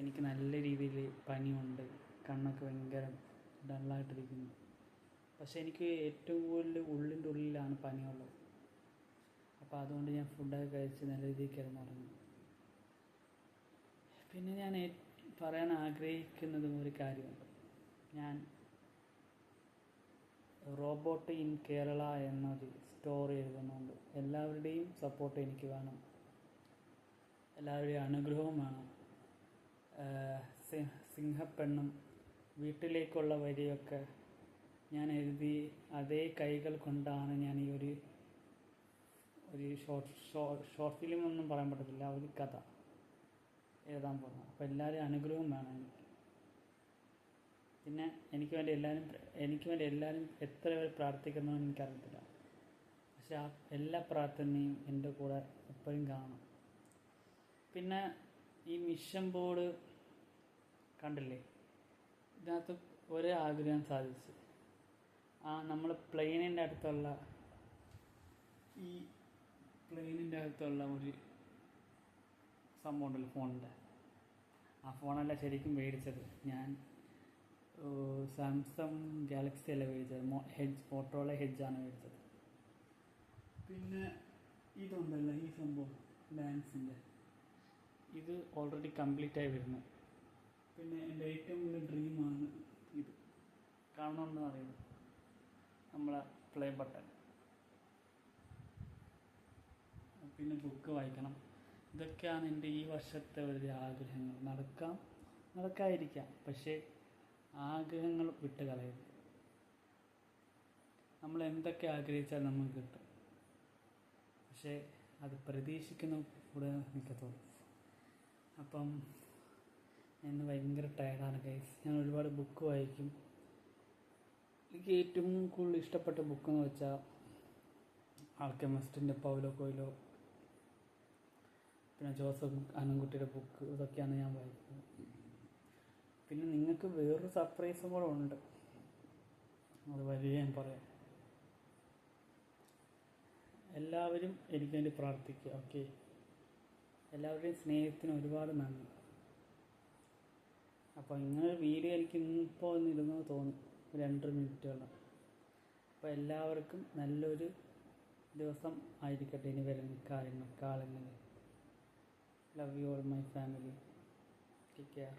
എനിക്ക് നല്ല രീതിയിൽ പനിയുണ്ട്. കണ്ണൊക്കെ ഭയങ്കര ഡള്ളായിട്ടിരിക്കുന്നു. പക്ഷേ എനിക്ക് ഏറ്റവും കൂടുതൽ ഉള്ളിന്റെ ഉള്ളിലാണ് പനിയുള്ളത്. അപ്പോൾ അതുകൊണ്ട് ഞാൻ ഫുഡൊക്കെ കഴിച്ച് നല്ല രീതിയിൽ കിടന്നുറങ്ങി. പിന്നെ ഞാൻ പറയാൻ ആഗ്രഹിക്കുന്നതും ഒരു കാര്യമുണ്ട്. ഞാൻ റോബോട്ട് ഇൻ കേരള എന്നൊരു സ്റ്റോറി എഴുതുന്നുണ്ട്. എല്ലാവരുടെയും സപ്പോർട്ട് എനിക്ക് വേണം. എല്ലാവരുടെയും അനുഗ്രഹവും വേണം. സിംഹപ്പെണ്ണും വീട്ടിലേക്കുള്ള വരിയൊക്കെ ഞാൻ എഴുതി അതേ കൈകൾ കൊണ്ടാണ് ഞാൻ ഈ ഒരു ഒരു ഷോർട്ട് ഷോർട്ട് ഫിലിം ഒന്നും പറയാൻ പറ്റത്തില്ല ഒരു കഥ എഴുതാൻ പോകുന്നത്. അപ്പോൾ എല്ലാവരും അനുഗ്രഹം വേണം എനിക്ക്. പിന്നെ എനിക്ക് വേണ്ടി എല്ലാവരും എനിക്ക് വേണ്ടി എല്ലാവരും എത്ര പേര് പ്രാർത്ഥിക്കുന്നതെന്ന് എനിക്കറിയത്തില്ല. പക്ഷെ ആ എല്ലാ പ്രാർത്ഥനയും എന്റെ കൂടെ എപ്പോഴും കാണും. പിന്നെ ഈ മിഷൻ ബോർഡ് കണ്ടില്ലേ? ഇതിനകത്ത് ഒരേ ആഗ്രഹം സാധിച്ചു. ആ നമ്മൾ പ്ലെയിനിന്റെ അടുത്തുള്ള ഈ പ്ലെയിനിന്റെ അടുത്തുള്ള ഒരു സംഭവം ഉണ്ടല്ലോ ഫോണിന്റെ. ആ ഫോണല്ല ശരിക്കും മേടിച്ചത് ഞാൻ. സാംസങ് ഗാലക്സി അല്ല മേടിച്ചത്? മോ ഹെഡ്ജ് മോട്ടോള ഹെഡ്ജാണ് മേടിച്ചത്. പിന്നെ ഇതുണ്ടല്ലോ ഈ സംഭവം ഡാൻസിന്റെ ഇത് ഓൾറെഡി കംപ്ലീറ്റ് ആയി വരുന്നു. പിന്നെ എന്റെ ഏറ്റവും വലിയ ഡ്രീമാണ് ഇത്. കാണണമെന്ന് അറിയുന്നത് നമ്മളെ പ്ലേ ബട്ടൺ പിന്നെ ബുക്ക് വായിക്കണം. ഇതൊക്കെയാണ് എന്റെ ഈ വർഷത്തെ ഒരു ആഗ്രഹങ്ങൾ. നടക്കാം നടക്കാതിരിക്കാം പക്ഷേ ആഗ്രഹങ്ങൾ വിട്ട് കളയരുത്. നമ്മൾ എന്തൊക്കെ ആഗ്രഹിച്ചാൽ നമുക്ക് കിട്ടും. പക്ഷേ അത് പ്രതീക്ഷിക്കുന്ന കൂടെ നിൽക്കത്തുള്ളൂ. അപ്പം ഇന്ന് ഭയങ്കര ടയർഡാണ് ഗൈസ് ഞാൻ ഒരുപാട് ബുക്ക് വായിക്കും. എനിക്ക് ഏറ്റവും കൂടുതൽ ഇഷ്ടപ്പെട്ട ബുക്ക് എന്ന് വെച്ചാൽ ആൾക്കെമിസ്റ്റിന്റെ പൗലോ കൊയിലോ പിന്നെ ജോസഫ് അനൻകുട്ടിയുടെ ബുക്ക് ഇതൊക്കെയാണ് ഞാൻ വായിക്കുന്നത്. പിന്നെ നിങ്ങൾക്ക് വേറൊരു സർപ്രൈസും കൂടെ ഉണ്ട്. അത് വലിയ ഞാൻ പറയാം. എല്ലാവരും എനിക്ക് വേണ്ടി പ്രാർത്ഥിക്കുക ഓക്കെ എല്ലാവരുടെയും സ്നേഹത്തിന് ഒരുപാട് നന്ദി. അപ്പോൾ ഇങ്ങനെ വീഡിയോ എനിക്ക് ഇപ്പോൾ ഇരുന്നു തോന്നി. രണ്ടര മിനിറ്റോളം. അപ്പോൾ എല്ലാവർക്കും നല്ലൊരു ദിവസം ആയിരിക്കട്ടെ ഇനി വരുന്ന കാര്യങ്ങൾ കാലങ്ങളിൽ love you all my family take care